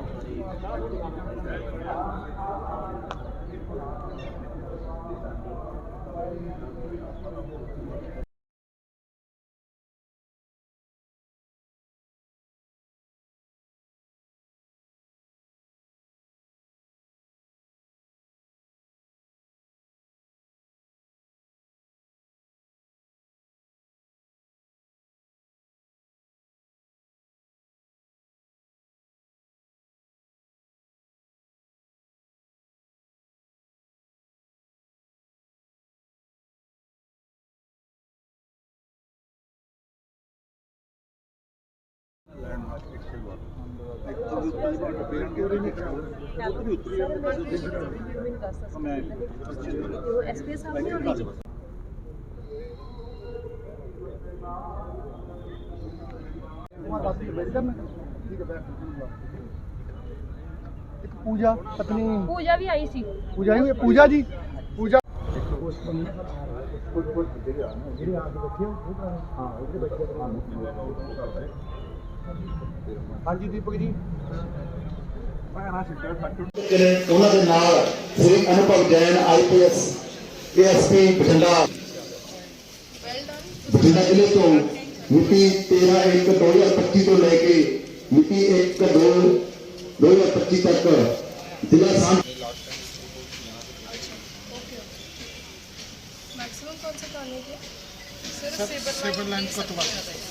最後にこの時代からのアップデートを行っていくことはできないです。ਐਸਪੀ ਸਾਹਿਬ ਨੇ ਉਹਦੀ ਇੱਕ ਪੂਜਾ ਪਤਨੀ ਪੂਜਾ ਵੀ ਆਈ ਸੀ ਪੂਜਾ ਹੀ ਪੂਜਾ ਜੀ ਪੂਜਾ ਹਾਂਜੀ ਦੀਪਕ ਜੀ ਨੇ ਉਹਨਾਂ ਦੇ ਨਾਲ ਸ੍ਰੀ ਅਨੁਭਵ ਜੈਨ ਆਈਪੀਐਸ ਏਐਸਪੀ ਬਠਿੰਡਾ ਬਠਿੰਡਾ ਜ਼ਿਲ੍ਹੇ ਤੋਂ ਮਿਤੀ 13/1/2025 ਤੋਂ ਲੈ ਕੇ ਮਿਤੀ 1/2/2025 ਤੱਕ ਜ਼ਿਲ੍ਹਾ ਸਾਂਝ मैक्सिमम कौन से खाने के सिर्फ सेबर लाइन कतवाली कतवाली के सर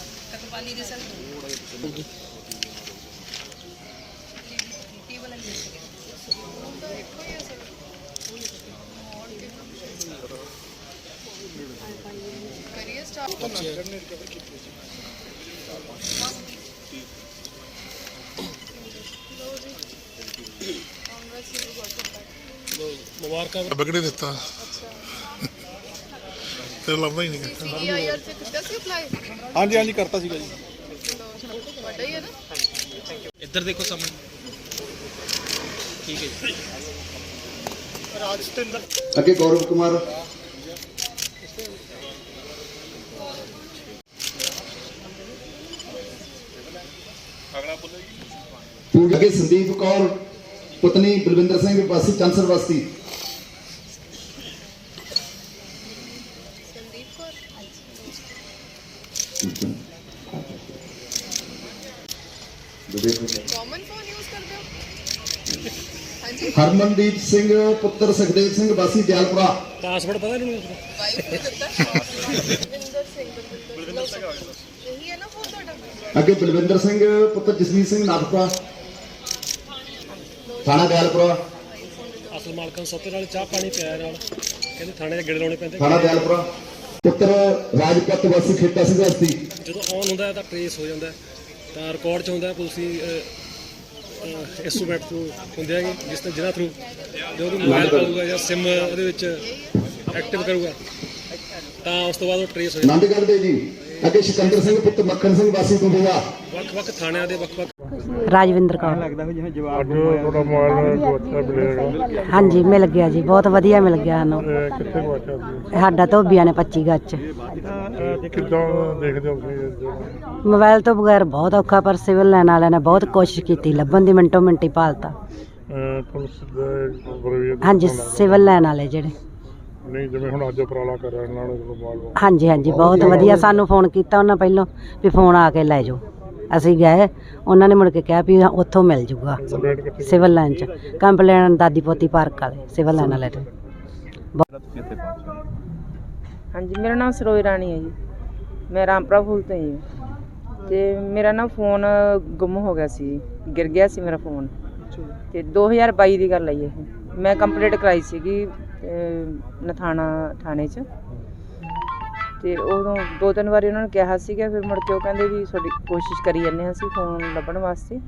मुबारक बिगड़ी दिता। ਤੇ ਲੱਭਦਾ ਹੀ ਨਹੀਂ। ਸੀਆਈਆਰ ਤੇ ਕਿੱਦਾਂ ਸੀ ਅਪਲਾਈ ਹਾਂਜੀ ਹਾਂਜੀ ਕਰਤਾ ਸੀਗਾ ਜੀ। ਤੁਹਾਡਾ ਹੀ ਹੈ ਨਾ। ਇੱਧਰ ਦੇਖੋ ਸਾਹਮਣੇ। ਠੀਕ ਹੈ ਜੀ। ਅੱਗੇ ਗੌਰਵ ਕੁਮਾਰ। ਪੂਜਾ ਅੱਗੇ ਸੰਦੀਪ ਕੌਰ ਪਤਨੀ ਬਲਵਿੰਦਰ ਸਿੰਘ ਵਾਸੀ ਚਾਂਸਰ ਵਾਸੀ ਕਾਮਨ ਫੋਨ ਯੂਜ਼ ਕਰਦੇ ਹੋ? ਹਾਂਜੀ। ਹਰਮਨਦੀਪ ਸਿੰਘ ਪੁੱਤਰ ਸੁਖਦੇਵ ਸਿੰਘ ਵਾਸੀ ਦਿਆਲਪੁਰਾ। ਪਾਸਵਰਡ ਪਤਾ ਨਹੀਂ ਵਾਈਫ ਨੇ ਦਿੱਤਾ। ਬਲਵਿੰਦਰ ਸਿੰਘ ਬਲਵਿੰਦਰ ਸਿੰਘ। ਇਹੀ ਹੈ ਨਾ ਫੋਨ ਤੁਹਾਡਾ? ਅੱਗੇ ਬਲਵਿੰਦਰ ਸਿੰਘ ਪੁੱਤਰ ਜਸਮੀਤ ਸਿੰਘ ਨਾਥਪੁਰਾ ਥਾਣਾ ਦਿਆਲਪੁਰਾ। ਅਸਲ ਮਾਲਕਾਂ ਸੌਤੇ ਨਾਲ ਚਾਹ ਪਾਣੀ ਪਿਆਇਆ ਨਾਲ। ਕਹਿੰਦੇ ਥਾਣੇ ਦੇ ਗੇੜੇ ਲਾਉਣੇ ਪੈਂਦੇ। ਥਾਣਾ ਦਿਆਲਪੁਰਾ। ਪੁੱਤਰ ਰਾਜਪੁੱਤ ਵਾਸੀ ਖੇਤਾ ਸਿੰਘ ਵਾਸੀ ਜਦੋਂ ਔਨ ਹੁੰਦਾ ਤਾਂ ਟਰੇਸ ਹੋ ਜਾਂਦਾ ਹੈ, ਤਾਂ ਰਿਕਾਰਡ ਚ ਹੁੰਦਾ ਹੈ, ਤੁਸੀਂ ਇੰਸਟਰੂਮੈਂਟ ਤੋਂ ਹੁੰਦੇ ਹੈਗੇ ਜਿਸ ਤੇ ਜਿਹਨਾਂ ਥਰੂ ਜੋ ਵੀ ਮੋਬਾਈਲ ਪਾਊਗਾ ਜਾਂ ਸਿਮ ਉਹਦੇ ਵਿੱਚ ਐਕਟਿਵ ਕਰੂਗਾ ਤਾਂ ਉਸ ਤੋਂ ਬਾਅਦ ਉਹ ਟਰੇਸ ਹੋ ਜਾਂਦਾ ਆਨੰਦਗੜ੍ਹ ਦੇ ਜੀ। ਅੱਗੇ ਸਿਕੰਦਰ ਸਿੰਘ ਪੁੱਤਰ ਮੱਖਣ ਸਿੰਘ ਵਾਸੀ ਕੁੰਡੀਆ ਵੱਖ-ਵੱਖ ਥਾਣਿਆਂ ਦੇ ਵੱਖ-ਵੱਖ ਰਾਜਵਿੰਦਰ ਕੌਰ। ਅੱਜ ਤੁਹਾਡਾ ਮੋਬਾਈਲ ਗਵਾਚਾ ਮਿਲੇਗਾ ਹਾਂਜੀ ਮਿਲ ਗਿਆ। ਜੀ ਬਹੁਤ ਵਧੀਆ ਮਿਲ ਗਿਆ ਸਾਨੂੰ। ਇਹ ਕਿੱਥੇ ਸਾਡਾ ਧੋਬੀਆਂ ਨੇ 25 ਗੱਜ ਕਿੱਦਾਂ ਦੇਖਦੇ ਹੋ ਤੁਸੀਂ ਇਸ ਨੂੰ? ਮੋਬਾਈਲ ਤੋਂ ਬਗੈਰ ਬਹੁਤ ਔਖਾ ਪਰ ਸਿਵਲ ਲਾਈਨ ਵਾਲਿਆਂ ਨੇ ਬਹੁਤ ਕੋਸ਼ਿਸ਼ ਕੀਤੀ ਲੱਭਣ ਦੀ ਮਿੰਟੋ ਮਿੰਟੀ ਭਾਲਤਾ। ਪੁਲਿਸ ਦੇ ਹਾਂਜੀ ਸਿਵਲ ਲਾਈਨ ਵਾਲੇ ਜਿਹੜੇ। ਨਹੀਂ ਜਿਵੇਂ ਹੁਣ ਅੱਜ ਉਪਰਾਲਾ ਕਰ ਰਹੇ ਨਾਲ ਹਾਂਜੀ ਹਾਂਜੀ ਬਹੁਤ ਵਧੀਆ ਸਾਨੂੰ ਫੋਨ ਕੀਤਾ ਉਹਨਾਂ ਪਹਿਲਾਂ ਵੀ ਫੋਨ ਆ ਕੇ ਲੈ ਜਾਓ। ਅਸੀਂ ਗਏ, ਉਹਨਾਂ ਨੇ ਮੁੜ ਕੇ ਕਿਹਾ ਵੀ ਉੱਥੋਂ ਮਿਲ ਜੂਗਾ ਸਿਵਲ ਲਾਈਨ ਚ। ਕੰਪਲੇਨ ਦਾਦੀ ਪੋਤੀ ਪਾਰਕ ਵਾਲੇ, ਸਿਵਲ ਲਾਈਨ ਵਾਲੇ ਤੇ। ਹਾਂਜੀ, ਮੇਰਾ ਨਾਮ ਸਰੋਜ ਰਾਣੀ ਹੈ ਜੀ। ਮੈਂ ਰਾਮਪੁਰਾ ਫੂਲ ਤੋਂ ਹੀ ਹਾਂ। ਤੇ ਮੇਰਾ ਨਾ ਫੋਨ ਗੁੰਮ ਹੋ ਗਿਆ ਸੀ, ਗਿਰ ਗਿਆ ਸੀ ਮੇਰਾ ਫੋਨ। ਤੇ 2022 ਦੀ ਗੱਲ ਹੈ ਇਹ। ਮੈਂ ਕੰਪਲੀਟ ਕਰਾਈ ਸੀਗੀ ਨਥਾਣਾ ਥਾਣੇ 'ਚ। ਤੇ ਉਦੋਂ ਦੋ ਤਿੰਨ ਵਾਰੀ ਉਹਨਾਂ ਨੂੰ ਕਿਹਾ ਸੀਗਾ, ਫਿਰ ਮੁੜ ਕੇ ਉਹ ਕਹਿੰਦੇ ਵੀ ਤੁਹਾਡੀ ਕੋਸ਼ਿਸ਼ ਕਰੀ ਜਾਂਦੇ ਹਾਂ ਅਸੀਂ ਫੋਨ ਲੱਭਣ ਵਾਸਤੇ।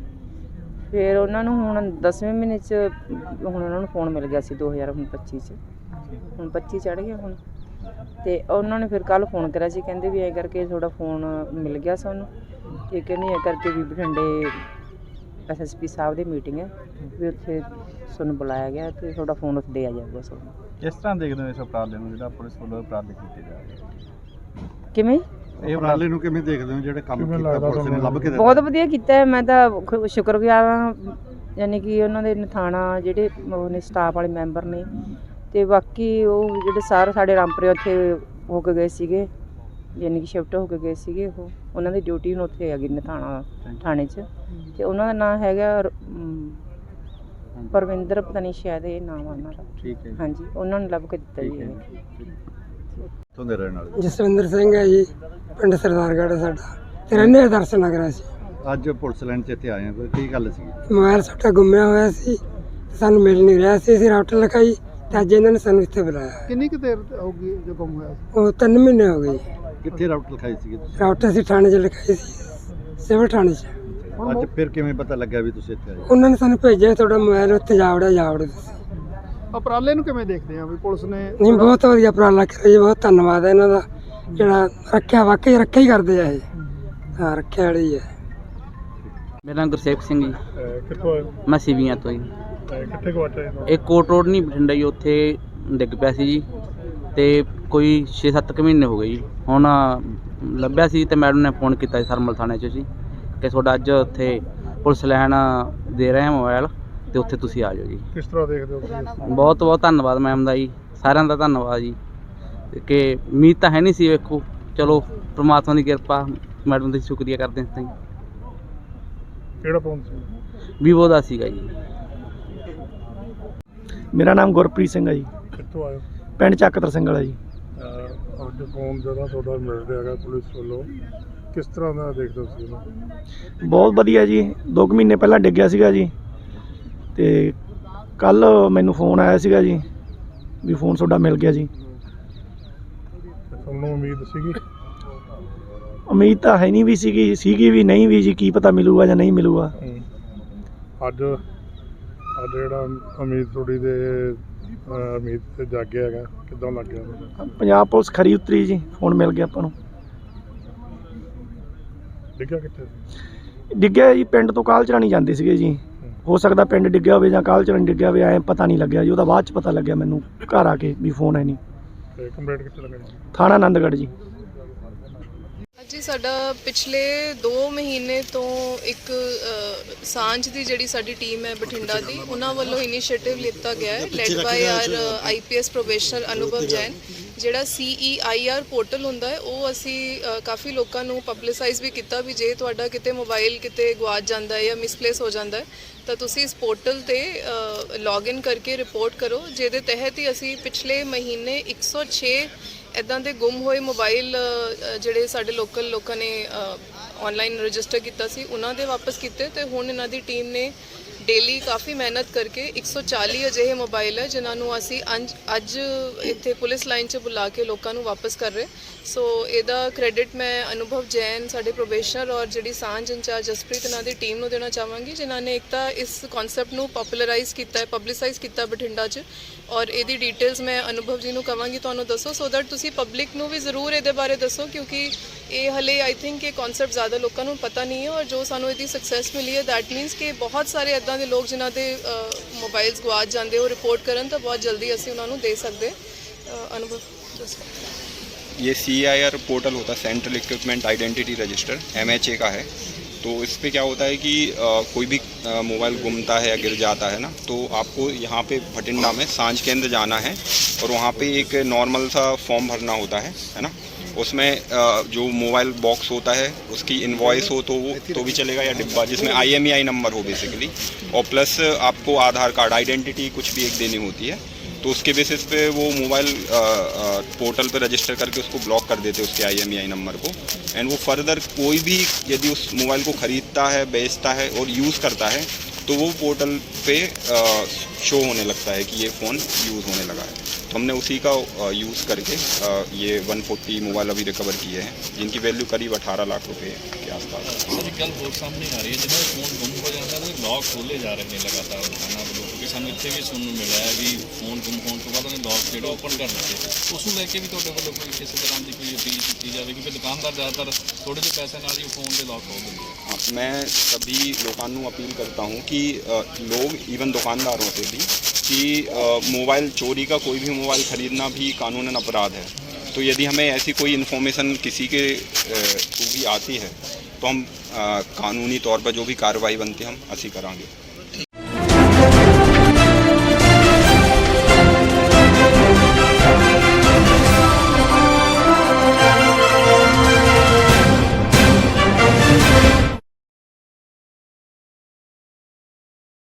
ਫਿਰ ਉਹਨਾਂ ਨੂੰ ਹੁਣ 10ਵੇਂ ਮਹੀਨੇ 'ਚ ਹੁਣ ਉਹਨਾਂ ਨੂੰ ਫੋਨ ਮਿਲ ਗਿਆ ਸੀ 2025 'ਚ। ਹੁਣ 25 ਚੜ ਗਿਆ ਹੁਣ। ਤੇ ਉਹਨਾਂ ਨੇ ਫਿਰ ਕੱਲ ਫੋਨ ਕਰਿਆ ਸੀ, ਕਹਿੰਦੇ ਵੀ ਐ ਕਰਕੇ ਤੁਹਾਡਾ ਫੋਨ ਮਿਲ ਗਿਆ ਸਾਨੂੰ। ਤੇ ਕਹਿੰਦੇ ਐ ਕਰਕੇ ਵੀ ਬਠਿੰਡੇ ਐਸਐਸਪੀ ਸਾਹਿਬ ਦੀ ਮੀਟਿੰਗ ਹੈ, ਵੀ ਉੱਥੇ ਤੁਹਾਨੂੰ ਬੁਲਾਇਆ ਗਿਆ ਤੇ ਤੁਹਾਡਾ ਫੋਨ ਉੱਥੇ ਦੇ ਆ ਜਾਊਗਾ ਸਾਨੂੰ ਕਿਸ ਤਰ੍ਹਾਂ ਦੇਖਦੇ ਹੋ ਇਸ ਉਪਰਾਲੇ ਨੂੰ ਜਿਹੜਾ ਪੁਲਿਸ ਵੱਲੋਂ ਉਪਰਾਲੇ ਕੀਤੇ ਜਾ ਰਹੇ ਕਿਵੇਂ? ਇਹ ਉਪਰਾਲੇ ਨੂੰ ਕਿਵੇਂ ਦੇਖਦੇ ਹੋ ਜਿਹੜੇ ਕੰਮ ਕੀਤਾ ਪੁਲਿਸ ਨੇ? ਲੱਭ ਕੇ ਦਿੱਤਾ? ਬਹੁਤ ਵਧੀਆ ਕੀਤਾ ਹੈ। ਮੈਂ ਤਾਂ ਖੁ- ਸ਼ੁਕਰਗੁਜ਼ਾਰ ਹਾਂ ਯਾਨੀ ਕਿ ਉਹਨਾਂ ਦੇ ਨਥਾਣਾ ਜਿਹੜੇ ਉਹ ਨੇ ਸਟਾਫ ਵਾਲੇ ਮੈਂਬਰ ਨੇ। ਤੇ ਬਾਕੀ ਉਹ ਜਿਹੜੇ ਸਰ ਸਾਡੇ ਰਾਮਪੁਰੇ ਉੱਥੇ ਹੋ ਕੇ ਗਏ ਸੀਗੇ ਯਾਨੀ ਕਿ ਸ਼ਿਫਟ ਹੋ ਕੇ ਗਏ ਸੀਗੇ ਉਹ। ਉਹਨਾਂ ਦੀ ਡਿਊਟੀ ਹੁਣ ਉੱਥੇ ਹੈਗੀ ਨਥਾਣਾ ਥਾਣੇ 'ਚ। ਤੇ ਉਹਨਾਂ ਦਾ ਨਾਮ ਹੈਗਾ ਰ- ਅਮ, ਪਰਵਿੰਦਰ ਪਤਾ ਨਹੀਂ ਸ਼ਾਇਦ ਇਹ ਨਾਮ ਆ ਉਹਨਾਂ ਦਾ। ਠੀਕ ਹੈ ਹਾਂਜੀ ਉਹਨਾਂ ਨੂੰ ਲੱਭ ਕੇ ਦਿੱਤਾ ਜੀ ਇਹ। ਇੱਥੋਂ ਦੇ ਰਹਿਣ ਵਾਲੇ? ਜਸਵਿੰਦਰ ਸਿੰਘ ਹੈ ਜੀ ਪਿੰਡ ਸਰਦਾਰਗੜ੍ਹ ਸਾਡਾ। ਤੇ ਰਹਿੰਦੇ ਦਰਸ਼ਨ ਨਗਰ ਸੀ ਅੱਜ ਪੁਲਿਸ ਲਾਈਨ 'ਚ ਇੱਥੇ ਆਏ ਆ ਕੀ ਗੱਲ ਸੀ? ਮੋਬਾਈਲ ਸਾਡਾ ਗੁੰਮਿਆ ਹੋਇਆ ਸੀ ਸਾਨੂੰ ਮਿਲ ਨਹੀਂ ਰਿਹਾ ਸੀ ਅਸੀਂ ਰਾਊਟਰ ਲਿਖਾਈ ਤੇ ਅੱਜ ਇਹਨਾਂ ਨੇ ਸਾਨੂੰ ਇੱਥੇ ਬੁਲਾਇਆ। ਕਿੰਨੀ ਕੁ ਦੇਰ ਹੋ ਗਈ ਜੋ ਗੁੰਮ ਹੋਇਆ ਉਹ ਤਿੰਨ ਮਹੀਨੇ ਹੋ ਗਏ ਕਿੱਥੇ ਰਾਊਟ ਲਿਖਾਈ ਸੀ? ਤੁਸੀਂ ਰਾਊਟਰ ਅਸੀਂ ਥਾਣੇ 'ਚ ਲਿਖਾਈ ਸੀ ਸਿਵਲ ਥਾਣੇ 'ਚ। ਅੱਜ ਫਿਰ ਕਿਵੇਂ ਪਤਾ ਲੱਗਿਆ ਵੀ ਤੁਸੀਂ ਇੱਥੇ ਆਏ? ਉਹਨਾਂ ਨੇ ਸਾਨੂੰ ਭੇਜਿਆ ਤੁਹਾਡਾ ਮੋਬਾਈਲ ਉੱਥੇ ਜਾਵੜਾ ਜਾਵੜਾ ਉਪਰਾਲੇ ਨੂੰ ਕਿਵੇਂ ਦੇਖਦੇ ਆ ਵੀ ਪੁਲਿਸ ਨੇ ਨਹੀਂ ਬਹੁਤ ਵਧੀਆ ਉਪਰਾਲਾ ਕਰਿਆ ਜੀ ਬਹੁਤ ਧੰਨਵਾਦ ਹੈ ਇਹਨਾਂ ਦਾ। ਜਿਹੜਾ ਰੱਖਿਆ ਵਾਕਈ ਰੱਖਿਆ ਹੀ ਕਰਦੇ ਆ ਇਹ। ਹਾਂ ਰੱਖਿਆ ਵਾਲੀ ਹੈ ਮੇਰਾ ਨਾਮ ਗੁਰਸੇਵਕ ਸਿੰਘ ਜੀ। ਅਹ ਕਿੱਥੋਂ ਆਏ? ਹੋ? ਮੈਂ ਸਿਵੀਆਂ ਤੋਂ ਜੀ। ਅਹ ਕਿੱਥੇ ਗਵਾਚਿਆ ਇਹ ਇਹ ਕੋਟ ਰੋਡ ਨਹੀਂ ਬਠਿੰਡਾ ਜੀ ਉੱਥੇ ਡਿੱਗ ਪਿਆ ਸੀ ਜੀ। ਤੇ ਕੋਈ 6-7 ਕੁ ਮਹੀਨੇ ਹੋ ਗਏ ਜੀ। ਹੁਣ ਲੱਭਿਆ ਸੀ ਤੇ ਮੈਡਮ ਨੇ ਫੋਨ ਕੀਤਾ ਸੀ ਸਰਮਲ ਥਾਣੇ 'ਚ ਜੀ ਕਿ ਤੁਹਾਡਾ ਅੱਜ ਉੱਥੇ ਪੁਲਿਸ ਲੈਣ ਦੇ ਰਹੇ ਆ ਮੋਬਾਈਲ। ਤੇ ਉੱਥੇ ਤੁਸੀਂ ਆ ਜਾਓ ਜੀ। ਕਿਸ ਤਰ੍ਹਾਂ ਦੇਖਦੇ ਹੋ ਤੁਸੀਂ? ਬਹੁਤ ਬਹੁਤ ਧੰਨਵਾਦ ਮੈਮ ਦਾ ਜੀ। ਸਾਰਿਆਂ ਦਾ ਧੰਨਵਾਦ ਜੀ। ਕਿ ਉਮੀਦ ਤਾਂ ਹੈ ਨਹੀਂ ਸੀ ਵੇਖੋ। ਚਲੋ ਪ੍ਰਮਾਤਮਾ ਦੀ ਕਿਰਪਾ ਮੈਡਮ ਦਾ ਸ਼ੁਕਰੀਆ ਕਰਦੇ ਹਾਂ ਜੀ। ਕਿਹੜਾ ਫੋਨ ਸੀ? ਵੀਵੋ ਦਾ ਸੀਗਾ ਜੀ। ਮੇਰਾ ਨਾਮ ਗੁਰਪ੍ਰੀਤ ਸਿੰਘ ਹੈ ਜੀ। ਕਿੱਥੋਂ ਆਏ ਹੋ? ਪਿੰਡ ਚੱਕਤਰ ਸਿੰਘ ਵਾਲਾ ਜੀ। ਅੱਜ ਫੋਨ ਜਿਹੜਾ ਤੁਹਾਡਾ ਮਿਲ ਰਿਹਾ ਹੈਗਾ ਪੁਲਿਸ ਵੱਲੋਂ। ਕਿਸ ਤਰ੍ਹਾਂ ਦਾ ਦੇਖਦੇ ਹੋ ਤੁਸੀਂ ਬਹੁਤ ਵਧੀਆ ਜੀ। 2 ਮਹੀਨੇ ਪਹਿਲਾਂ ਡਿੱਗਿਆ ਸੀਗਾ ਜੀ। ਤੇ ਕੱਲ ਮੈਨੂੰ ਫੋਨ ਆਇਆ ਸੀਗਾ ਜੀ ਵੀ ਫੋਨ ਤੁਹਾਡਾ ਮਿਲ ਗਿਆ ਜੀ ਤੁਹਾਨੂੰ ਉਮੀਦ ਸੀਗੀ ਉਮੀਦ ਤਾਂ ਹੈ ਨਹੀਂ ਵੀ ਸੀਗੀ ਸੀਗੀ ਵੀ ਨਹੀਂ ਵੀ ਜੀ ਕੀ ਪਤਾ ਮਿਲੂਗਾ ਜਾਂ ਨਹੀਂ ਮਿਲੂਗਾ। ਅੱਜ ਅੱਜ ਜਿਹੜਾ ਉਮੀਦ ਤੁਹਾਡੀ ਦੇ ਅਹ ਉਮੀਦ ਤੇ ਜਾਗਿਆ ਹੈਗਾ ਕਿੱਦਾਂ ਲੱਗ ਗਿਆ ਤੁਹਾਨੂੰ? ਪੰਜਾਬ ਪੁਲਿਸ ਖਰੀ ਉਤਰੀ ਜੀ ਫੋਨ ਮਿਲ ਗਿਆ ਆਪਾਂ ਨੂੰ ਡਿੱਗਿਆ ਕਿੱਥੇ ਸੀ? ਡਿੱਗਿਆ ਜੀ ਪਿੰਡ ਤੋਂ ਕਾਲ ਚਰਾਣੀ ਜਾਂਦੇ ਸੀਗੇ ਜੀ ਹੋ ਸਕਦਾ ਪਿੰਡ ਡਿੱਗਿਆ ਹੋਵੇ ਜਾਂ ਕਾਲ ਚਰਾਣੀ ਡਿੱਗਿਆ ਹੋਵੇ ਐ ਪਤਾ ਨਹੀਂ ਲੱਗਿਆ ਜੀ ਉਹਦਾ ਬਾਅਦ ਚ ਪਤਾ ਲੱਗਿਆ ਮੈਨੂੰ ਘਰ ਆ ਕੇ ਵੀ ਫੋਨ ਹੈ ਨਹੀਂ। ਤੇ ਕੰਪਲੀਟ ਕਿੱਥੇ ਲੱਗਣੀ ਥਾਣਾ ਆਨੰਦਗੜ੍ਹ ਜੀ। ਜੀ ਸਾਡਾ ਪਿਛਲੇ 2 ਮਹੀਨੇ ਤੋਂ ਇੱਕ ਸਾਂਝ ਦੀ ਜਿਹੜੀ ਸਾਡੀ ਟੀਮ ਹੈ ਬਠਿੰਡਾ ਦੀ ਉਹਨਾਂ ਵੱਲੋਂ ਇਨੀਸ਼ੀਏਟਿਵ ਲਿੱਤਾ ਗਿਆ ਹੈ led by our IPS professional Anubhav Jain. ਜਿਹੜਾ CEIR ਪੋਰਟਲ ਹੁੰਦਾ ਹੈ, ਉਹ ਅਸੀਂ ਕਾਫੀ ਲੋਕਾਂ ਨੂੰ ਪਬਲਿਸਾਈਜ਼ ਵੀ ਕੀਤਾ ਵੀ ਜੇ ਤੁਹਾਡਾ ਕਿਤੇ ਮੋਬਾਈਲ ਕਿਤੇ ਗਵਾਚ ਜਾਂਦਾ ਹੈ ਜਾਂ ਮਿਸਪਲੇਸ ਹੋ ਜਾਂਦਾ ਹੈ, ਤਾਂ ਤੁਸੀਂ ਇਸ ਪੋਰਟਲ ਤੇ ਲੌਗਇਨ ਕਰਕੇ ਰਿਪੋਰਟ ਕਰੋ, ਜਿਹਦੇ ਤਹਿਤ ਹੀ ਅਸੀਂ ਪਿਛਲੇ ਮਹੀਨੇ 106 ਇਦਾਂ ਦੇ ਗੁੰਮ ਹੋਏ ਮੋਬਾਈਲ ਜਿਹੜੇ ਸਾਡੇ ਲੋਕਲ ਲੋਕਾਂ ਨੇ ਆਨਲਾਈਨ ਰਜਿਸਟਰ ਕੀਤਾ ਸੀ, ਉਹਨਾਂ ਦੇ ਵਾਪਸ ਕੀਤੇ ਤੇ ਹੁਣ ਇਹਨਾਂ ਦੀ ਟੀਮ ਨੇ ਡੇਲੀ ਕਾਫੀ ਮਿਹਨਤ ਕਰਕੇ 140 ਅਜਿਹੇ ਮੋਬਾਈਲ ਹੈ, ਜਿਨ੍ਹਾਂ ਨੂੰ ਅਸੀਂ ਅੰਜ- ਅੱਜ ਇੱਥੇ ਪੁਲਿਸ ਲਾਈਨ 'ਚ ਬੁਲਾ ਕੇ ਲੋਕਾਂ ਨੂੰ ਵਾਪਸ ਕਰ ਰਹੇ। ਸੋ ਇਹਦਾ ਕ੍ਰੈਡਿਟ ਮੈਂ ਅਨੁਭਵ ਜੈਨ, ਸਾਡੇ ਪ੍ਰੋਬੇਸ਼ਨਰ ਔਰ ਜਿਹੜੀ ਸਾਂਝ ਇੰਚਾਰਜ ਜਸਪ੍ਰੀਤ ਇਹਨਾਂ ਦੀ ਟੀਮ ਨੂੰ ਦੇਣਾ ਚਾਹਾਂਗੀ, ਜਿਨ੍ਹਾਂ ਨੇ ਇੱਕ ਤਾਂ ਇਸ ਕਨਸੈਪਟ ਨੂੰ ਪਪੂਲਰਾਈਜ਼ ਕੀਤਾ ਹੈ ਪਬਲਿਸਾਈਜ਼ ਕੀਤਾ ਬਠਿੰਡਾ 'ਚ। ਔਰ ਇਹਦੀ ਡਿਟੇਲਸ ਮੈਂ ਅਨੁਭਵ ਜੀ ਨੂੰ ਕਵਾਂਗੀ, ਤੁਹਾਨੂੰ ਦੱਸੋ। ਸੋ ਦੈਟ ਤੁਸੀਂ ਪਬਲਿਕ ਨੂੰ ਵੀ ਜ਼ਰੂਰ ਇਹਦੇ ਬਾਰੇ ਦੱਸੋ, ਕਿਉਂਕਿ ਇਹ ਹਲੇ ਆਈ ਥਿੰਕ ਇਹ ਕਨਸੈਪਟ ਜ਼ਿਆਦਾ ਲੋਕਾਂ ਨੂੰ ਪਤਾ ਨਹੀਂ ਹੈ ਔਰ ਜੋ ਸਾਨੂੰ ਇਹਦੀ ਸਕਸੈਸ ਮਿਲੀ ਹੈ ਦੈਟ ਮੀਨਸ ਕਿ ਬਹੁਤ ਸਾਰੇ ਇਦਾਂ ਦੇ ਲੋਕ ਜਿਨ੍ਹਾਂ ਦੇ ਮੋਬਾਈਲਸ ਗਵਾਚ ਜਾਂਦੇ ਉਹ ਰਿਪੋਰਟ ਕਰਨ ਤਾਂ ਬਹੁਤ ਜਲਦੀ ਅਸੀਂ ਉਹਨਾਂ ਨੂੰ ਦੇ ਸਕਦੇ ਅ, ਅਨੁਭਵ ਦੱਸੋ ये सी आई आर पोर्टल होता है central equipment identity register M H A का है तो इस पे क्या होता है कि अ, कोई भी अ, मोबाइल गुमता है या गिर जाता है ना तो आपको यहाँ पे भटिंडा में सांझ केंद्र जाना है और वहाँ पे एक नॉर्मल सा फॉर्म भरना होता है है ना उसमें जो मोबाइल बॉक्स होता है, उसकी इन्वॉइस हो तो वो तो भी चलेगा या डिब्बा, जिसमें I M E I number हो बेसिकली और प्लस आपको आधार कार्ड आइडेंटिटी कुछ भी एक देनी होती है तो उसके बेसिस पे वो मोबाइल पोर्टल पे रजिस्टर करके उसको ब्लॉक कर देते उसके आई नंबर को। एंड वो फर्दर कोई भी यदि उस मोबाइल को ख़रीदता है, बेचता है और यूज़ करता है तो वो पोर्टल पे शो होने लगता है कि ये फ़ोन यूज़ होने लगा है। तो हमने उसी का यूज़ करके ये 140 मोबाइल अभी रिकवर किए हैं। जिनकी वैल्यू करीब 18 लाख रुपए के आसपास। सर कल सामने आ रही है जब फ़ोन गुम हो जाता है तो लॉक खोले जा रहे हैं लगातार थाना सामने इतने भी मिला है अभी फ़ोन गुम होने के बाद उन्हें लॉक जो ओपन कर रहे तो उसमें लेके भी तो थोड़े तरह की कोई अपील की जाए क्योंकि दुकानदार ज़्यादातर थोड़े से पैसे फ़ोन से लॉक हो गए। हाँ, मैं सभी लोगों अपील करता हूँ कि लोग इवन दुकानदारों से भी कि मोबाइल चोरी का कोई भी मोबाइल ख़रीदना भी कानूनन अपराध है। तो यदि हमें ऐसी कोई इन्फॉर्मेशन किसी के थ्रू भी आती है तो हम आ, कानूनी तौर पर जो भी कार्रवाई बनती है हम ऐसी करेंगे।